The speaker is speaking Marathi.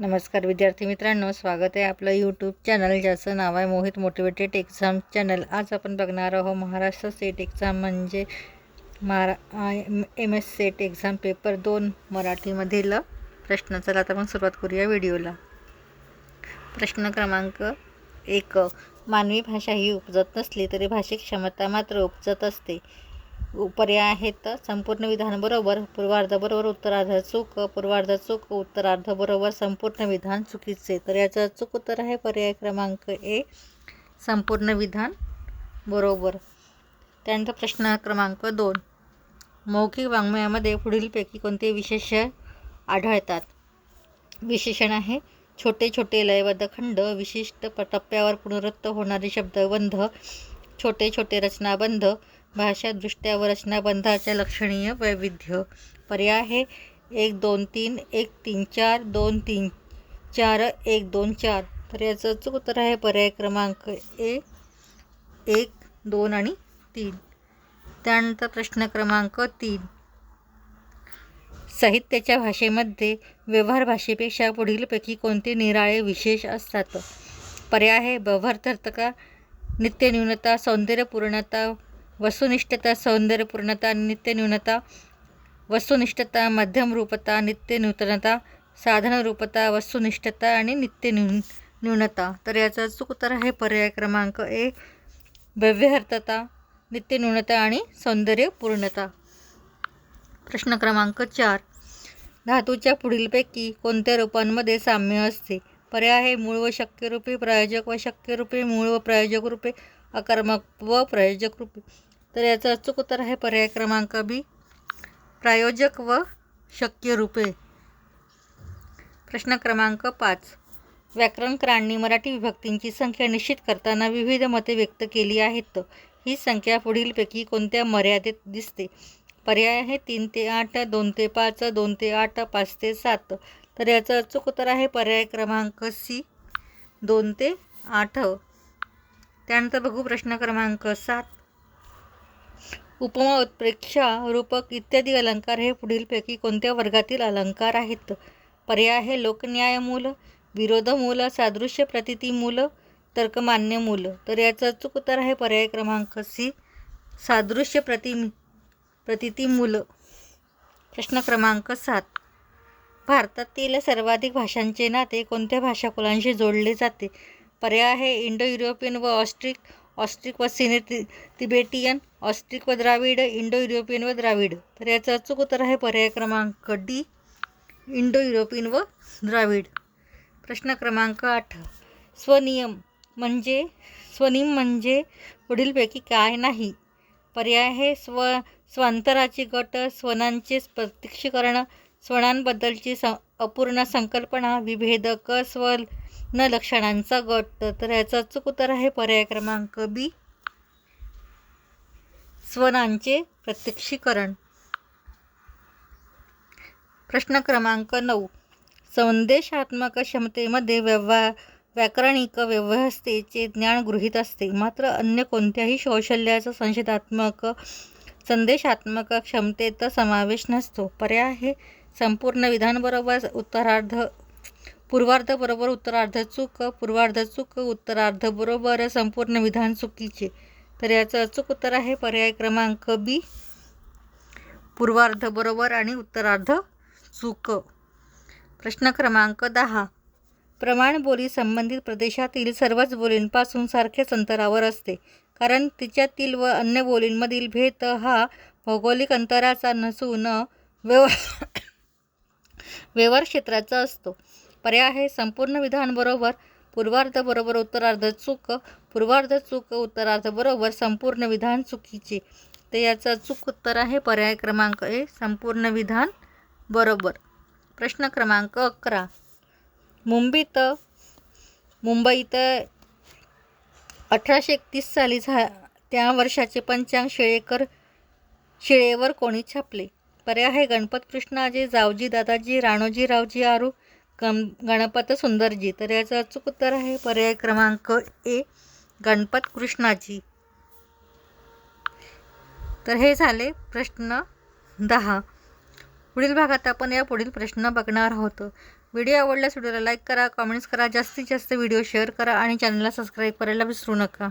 नमस्कार विद्यार्थी मित्रांनो स्वागत आहे आपलं यूट्यूब चॅनल ज्याचं नाव आहे मोहित मोटिवेटेड एक्झाम चॅनल आज आपण बघणार आहोत महाराष्ट्र सेट एक्झाम म्हणजे महारा M S SET exam paper दोन मराठीमधील प्रश्न. चला आता आपण सुरुवात करूया व्हिडिओला प्रश्न क्रमांक एक. मानवी भाषा ही उपजत नसली तरी भाषिक क्षमता मात्र उपजत असते. पर्याय आहेत संपूर्ण विधान बरोबर पूर्वार्ध बरोबर उत्तरार्ध चूक पूर्वार्ध चूक उत्तरार्ध बरोबर संपूर्ण विधान चुकीचे. तर याचं चूक उत्तर आहे पर्याय क्रमांक ए संपूर्ण विधान बरोबर. त्यानंतर प्रश्न क्रमांक दोन मौखिक वाङ्मयामध्ये पुढीलपैकी कोणते विशेष आढळतात? विशेषण आहे छोटे छोटे लयबद्ध खंड विशिष्ट प टप्प्यावर पुनरुत्त होणारे शब्दबंध छोटे छोटे रचनाबंध भाषादृष्ट्या व रचनाबंधाच्या लक्षणीय वैविध्य. पर्याय हे एक दोन तीन एक तीन चार दोन तीन चार एक दोन चार. तर याचं अचूक उत्तर आहे पर्याय क्रमांक ए एक दोन आणि तीन. त्यानंतर प्रश्न क्रमांक तीन. साहित्याच्या भाषेमध्ये व्यवहार भाषेपेक्षा पुढीलपैकी कोणते निराळे विशेष असतात? पर्याय आहे व्यवहार्थका नित्यन्यूनता सौंदर्यपूर्णता वस्तुनिष्ठता सौंदर्यपूर्णता नित्यन्यूनता वस्तुनिष्ठता मध्यमरूपता नित्यनूतनता साधनरूपता वस्तुनिष्ठता आणि नित्य न्यू न्यूनता तर याचा चूक उत्तर आहे पर्याय क्रमांक ए व्यव्यहर्थता नित्यन्यूनता आणि सौंदर्यपूर्णता. प्रश्न क्रमांक चार धातूच्या पुढीलपैकी कोणत्या रूपांमध्ये साम्य असते? पर्याय आहे मूळ व शक्य रूपे प्रायोजक व शक्य रूपे मूळ व प्रायोजक रूपे अकर्मक व प्रायोजक रूपे तर याचं अचूक उत्तर आहे पर्याय क्रमांक बी. प्रायोजक व शक्य रूपे. प्रश्न क्रमांक पाच. व्याकरणकारांनी मराठी विभक्तींची संख्या निश्चित करताना विविध मते व्यक्त केली आहेत. ही संख्या पुढीलपैकी कोणत्या मर्यादेत दिसते? पर्याय आहे तीन ते आठ दोन ते पाच दोन ते आठ पाच ते सात. तर याचं अचूक उत्तर आहे पर्याय क्रमांक सी. दोन ते आठ. त्यानंतर बघू प्रश्न क्रमांक सात. उपमा उत्प्रेक्षा रूपक इत्यादी अलंकार हे पुढीलपैकी कोणत्या वर्गातील अलंकार आहेत? पर्याय आहे लोकन्यायमूल विरोधमूल सादृश्य प्रतितीमूल तर्कमान्यमूल तर याचं अचूक उत्तर आहे पर्याय क्रमांक सी सादृश्य प्रति प्रतितीमूल. प्रश्न क्रमांक सात. भारतातील सर्वाधिक भाषांचे नाते कोणत्या भाषाकुलांशी जोडले जाते? पर्याय आहे इंडो युरोपियन व ऑस्ट्रिक ऑस्ट्रिक व सिने तिबेटियन ऑस्ट्रिक व द्राविड इंडो युरोपियन व द्राविड. तर याचं अचूक उत्तर आहे पर्याय क्रमांक डी इंडो युरोपियन व द्राविड. प्रश्न क्रमांक आठ. स्वनियम म्हणजे स्वनियम म्हणजे पुढीलपैकी काय नाही? पर्याय आहे स्व स्वांतराचे गट स्वनांचे प्रत्यक्षीकरण स्वरांबद्दलची स अपूर्ण संकल्पना विभेदक स्व न लक्षणांचा गट. तर याचं अचूक उत्तर आहे पर्याय क्रमांक बी. स्वनांचे प्रत्यक्षीकरण. प्रश्न क्रमांक नऊ. संदेशात्मक क्षमतेमध्ये व्यवहार व्याकरणिक व्यवस्थेचे ज्ञान गृहीत असते. मात्र अन्य कोणत्याही कौशल्याचा संशोधात्मक संदेशात्मक क्षमतेत समावेश नसतो. पर्याय आहे संपूर्ण विधानबरोबर उत्तरार्ध पूर्वार्ध बरोबर उत्तरार्ध चूक पूर्वार्ध चूक उत्तरार्ध बरोबर संपूर्ण विधान चुकीचे. तर याचं अचूक उत्तर आहे पर्याय क्रमांक बी. पूर्वार्ध बरोबर आणि उत्तरार्ध चूक. प्रश्न क्रमांक दहा. प्रमाण बोली संबंधित प्रदेशातील सर्वच बोलींपासून सारख्याच अंतरावर असते. कारण तिच्यातील व अन्य बोलींमधील भेद हा भौगोलिक अंतराचा नसून व्यवहार व्यवहार क्षेत्राचा असतो. पर्याय आहे संपूर्ण विधानबरोबर पूर्वार्ध बरोबर उत्तरार्ध चूक पूर्वार्ध चूक उत्तरार्ध बरोबर संपूर्ण विधान चुकीचे. तर याचं चूक उत्तर आहे पर्याय क्रमांक ए संपूर्ण विधान बरोबर. प्रश्न क्रमांक अकरा. मुंबईत मुंबईत अठराशे एकतीस साली झा त्या वर्षाचे पंचांग शेळेकर शिळेवर कोणी छापले? पर्याय आहे. गणपत कृष्णाजी जावजी दादाजी राणोजी रावजी आरू गम गणपत सुंदरजी. तर याचं अचूक उत्तर आहे. पर्याय क्रमांक ए गणपत कृष्णाजी. तर हे झाले प्रश्न दहा. पुढील भागात आपण या पुढील प्रश्न बघणार आहोत. व्हिडिओ आवडल्यास व्हिडिओला लाईक करा कमेंट्स करा जास्तीत जास्त व्हिडिओ शेअर करा आणि चॅनलला सबस्क्राईब करायला विसरू नका.